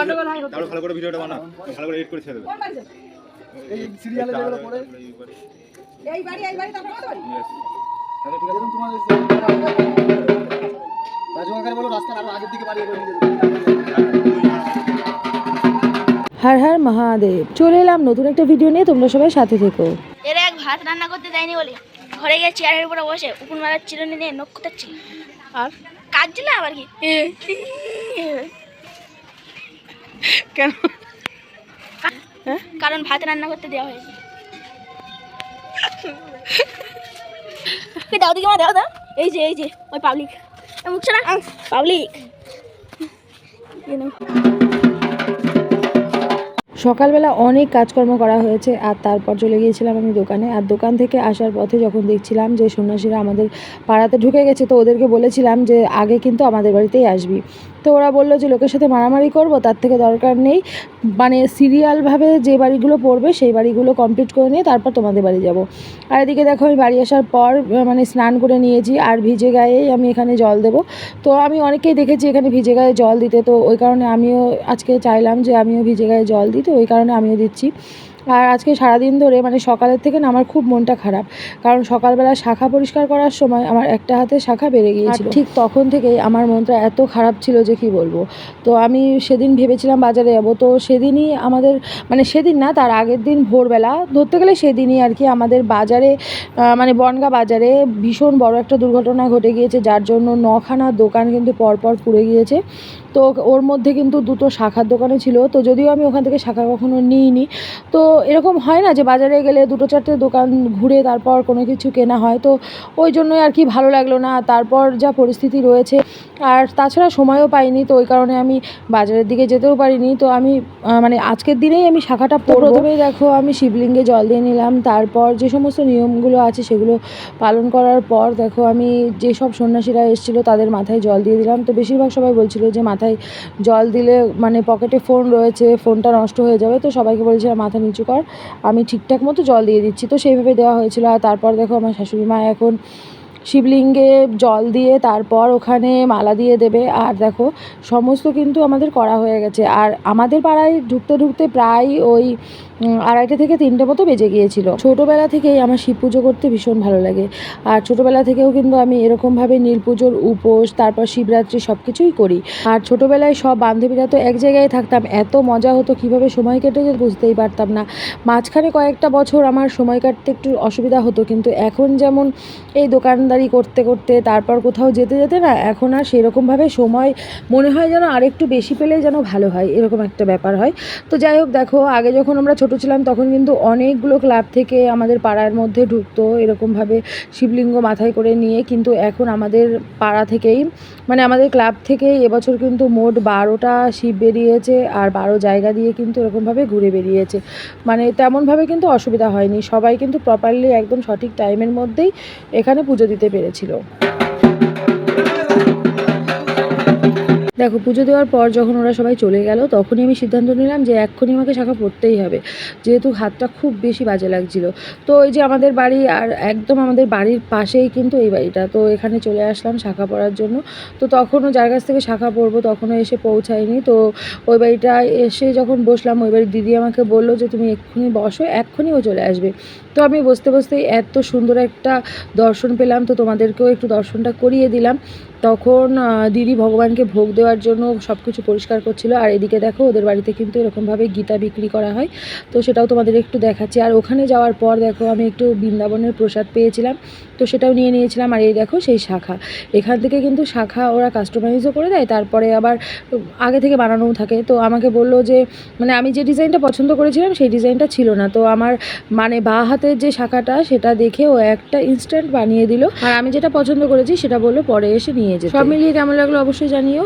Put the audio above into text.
গন্ডগোল হয় হচ্ছে। ভালো করে ভিডিওটা বানা। ভালো করে এডিট করে ছেড়ে দেবে। কোন বাড়িতে? এই সিরিয়ালে যেগুলো পড়ে। এই বাড়ি এই বাড়ি তারপর আমাদের বাড়ি আচ্ছা ঠিক আছে। রাজু বলো রাস্তার আরও আগের দিকে নিয়ে। হার হার মহাদেব। চলে এলাম নতুন একটা ভিডিও নিয়ে তোমরা সবাই সাথে থেকো। এর এক ভাত রান্না করতে দেয়নি বলে। ঘরে গিয়ে চেয়ারের উপরে বসে উকুন মারার চিরুনি নিয়ে নখ আর? কাজ ছিল আবার কি? কেন? কারণ ভাত রান্না করতে দেওয়া হয়েছে। দাও দিকে মা দাও দাও। এই যে এই যে ওই পাবলিক। মুখ না? পাবলিক। সকালবেলা অনেক কাজকর্ম করা হয়েছে, আর তারপর চলে গিয়েছিলাম আমি দোকানে। আর দোকান থেকে আসার পথে যখন দেখছিলাম যে সন্ন্যাসীরা আমাদের পাড়াতে ঢুকে গেছে, তো ওদেরকে বলেছিলাম যে আগে কিন্তু আমাদের বাড়িতেই আসবি। তো ওরা বলল যে লোকের সাথে মারামারি করব, তার থেকে দরকার নেই। মানে সিরিয়ালভাবে যে বাড়িগুলো পড়বে, সেই বাড়িগুলো কমপ্লিট করে নিয়ে তারপর তোমাদের বাড়ি যাব। আর এদিকে দেখো আমি বাড়ি আসার পর মানে স্নান করে নিয়েছি, আর ভিজে গায়েই আমি এখানে জল দেব। তো আমি অনেকেই দেখেছি এখানে ভিজে গায়ে জল দিতে, তো ওই কারণে আমিও আজকে চাইলাম যে আমিও ভিজে গায়ে জল দিই। ওই কারণে আমিও দিচ্ছি। আর আজকে সারাদিন ধরে মানে সকালের থেকে না আমার খুব মনটা খারাপ। কারণ সকালবেলা শাখা পরিষ্কার করার সময় আমার একটা হাতে শাখা বেড়ে গিয়েছিল। ঠিক তখন থেকেই আমার মনটা এত খারাপ ছিল যে কি বলব? তো আমি সেদিন ভেবেছিলাম বাজারে যাব। তো সেদিনই আমাদের মানে সেদিন না তার আগের দিন ভোরবেলা ধরতে গেলে সেদিনই আর কি আমাদের বাজারে মানে বনগা বাজারে ভীষণ বড় একটা দুর্ঘটনা ঘটে গিয়েছে যার জন্য নখানা দোকান কিন্তু পরপর পুড়ে গিয়েছে। তো ওর মধ্যে কিন্তু দুটো শাখার দোকানে ছিল। তো যদিও আমি ওখান থেকে শাখা কখনো নিইনি তো এরকম হয় না যে বাজারে গেলে দুটো চারটে দোকান ঘুরে তারপর কোনো কিছু কেনা হয়। তো ওই জন্যই আর কি ভালো লাগল না। তারপর যা পরিস্থিতি রয়েছে আর তাছাড়া সময়ও পাইনি তো ওই কারণে আমি বাজারের দিকে যেতেও পারিনি। তো আমি মানে আজকের দিনেই আমি শাখাটা। প্রথমেই দেখো আমি শিবলিঙ্গে জল দিয়ে নিলাম। তারপর যে সমস্ত নিয়মগুলো আছে সেগুলো পালন করার পর দেখো আমি যেসব সন্ন্যাসীরা এসেছিল তাদের মাথায় জল দিয়ে দিলাম। তো বেশিরভাগ সবাই বলছিল যে মাথায় জল দিলে মানে পকেটে ফোন রয়েছে ফোনটা নষ্ট হয়ে যাবে। তো সবাইকে বলেছিলাম মাথা নিচু কর আমি ঠিকঠাক মতো জল দিয়ে দিচ্ছি। তো সেইভাবে দেওয়া হয়েছিল। আর তারপর দেখো আমার শাশুড়ি মা এখন শিবলিঙ্গে জল দিয়ে তারপর ওখানে মালা দিয়ে দেবে। আর দেখো, সমস্ত কিন্তু আমাদের করা হয়ে গেছে। আর আমাদের পাড়ায় ঢুকতে ঢুকতে প্রায় ওই আড়াইটে থেকে তিনটে মতো বেজে গিয়েছিল। ছোটোবেলা থেকেই আমার শিব পুজো করতে ভীষণ ভালো লাগে। আর ছোটোবেলা থেকেও কিন্তু আমি এরকমভাবে নীল পুজোর উপোস, তারপর শিবরাত্রি সব কিছুই করি। আর ছোটোবেলায় সব বান্ধবীরা তো এক জায়গায় থাকতাম, এত মজা হতো কীভাবে সময় কেটে যেত বুঝতেই পারতাম না। মাঝখানে কয়েকটা বছর আমার সময় কাটতে একটু অসুবিধা হতো, কিন্তু এখন যেমন এই দোকানদারি করতে করতে, তারপর কোথাও যেতে যেতে না এখন আর সেরকমভাবে সময় মনে হয় যেন আরেকটু বেশি পেলে যেন ভালো হয়, এরকম একটা ব্যাপার হয়। তো যাই হোক দেখো, আগে যখন আমরা ছোট ছিলাম তখন কিন্তু অনেকগুলো ক্লাব থেকে আমাদের পাড়ার মধ্যে ঢুকতো, এরকমভাবে শিবলিঙ্গ মাথায় করে নিয়ে, কিন্তু এখন আমাদের পাড়া থেকেই মানে আমাদের ক্লাব থেকে এবছর কিন্তু মোট বারোটা শিব বেরিয়েছে আর বারো জায়গা দিয়ে কিন্তু এরকমভাবে ঘুরে বেরিয়েছে। মানে তেমনভাবে কিন্তু অসুবিধা হয়নি, সবাই কিন্তু প্রপারলি একদম সঠিক টাইমের মধ্যেই এখানে পুজো দিতে পেরেছিল। দেখো, পুজো দেওয়ার পর যখন ওরা সবাই চলে গেল, তখনই আমি সিদ্ধান্ত নিলাম যে এক্ষুনি আমাকে শাখা পড়তেই হবে। যেহেতু হাতটা খুব বেশি বাজে লাগছিল। তো ওই যে আমাদের বাড়ি আর একদম আমাদের বাড়ির পাশেই কিন্তু এই বাড়িটা। তো এখানে চলে আসলাম শাখা পড়ার জন্য। তো তখনও যার কাছ থেকে শাখা পড়ব তখনও এসে পৌঁছায়নি। তো ওই বাড়িটা এসে যখন বসলাম, ওই বাড়ির দিদি আমাকে বলল যে, তুমি এক্ষুনি বসো, এক্ষুনি ও চলে আসবে। তো আমি বসতে বসতেই এত সুন্দর একটা দর্শন পেলাম। তো তোমাদেরকেও একটু দর্শনটা করিয়ে দিলাম। তখন দিদি ভগবানকে ভোগ দেওয়ার জন্য সব কিছু পরিষ্কার করছিল। আর এদিকে দেখো, ওদের বাড়িতে কিন্তু এরকমভাবে গীতা বিক্রি করা হয়। তো সেটাও তোমাদের একটু দেখাচ্ছি। আর ওখানে যাওয়ার পর দেখো, আমি একটু বৃন্দাবনের প্রসাদ পেয়েছিলাম। তো সেটাও নিয়ে নিয়েছিলাম। আর এই দেখো, সেই শাখা। এখান থেকে কিন্তু শাখা ওরা কাস্টমাইজও করে দেয়। তারপরে আবার আগে থেকে বানানোও থাকে। তো আমাকে বলল যে মানে আমি যে ডিজাইনটা পছন্দ করেছিলাম, সেই ডিজাইনটা ছিল না। তো আমার মানে বা হাতের যে শাখাটা, সেটা দেখে ও একটা ইনস্ট্যান্ট বানিয়ে দিল। আর আমি যেটা পছন্দ করেছি, সেটা বলল পরে এসে নিয়ে যেতে। সব মিলিয়ে কেমন লাগল অবশ্যই জানিও।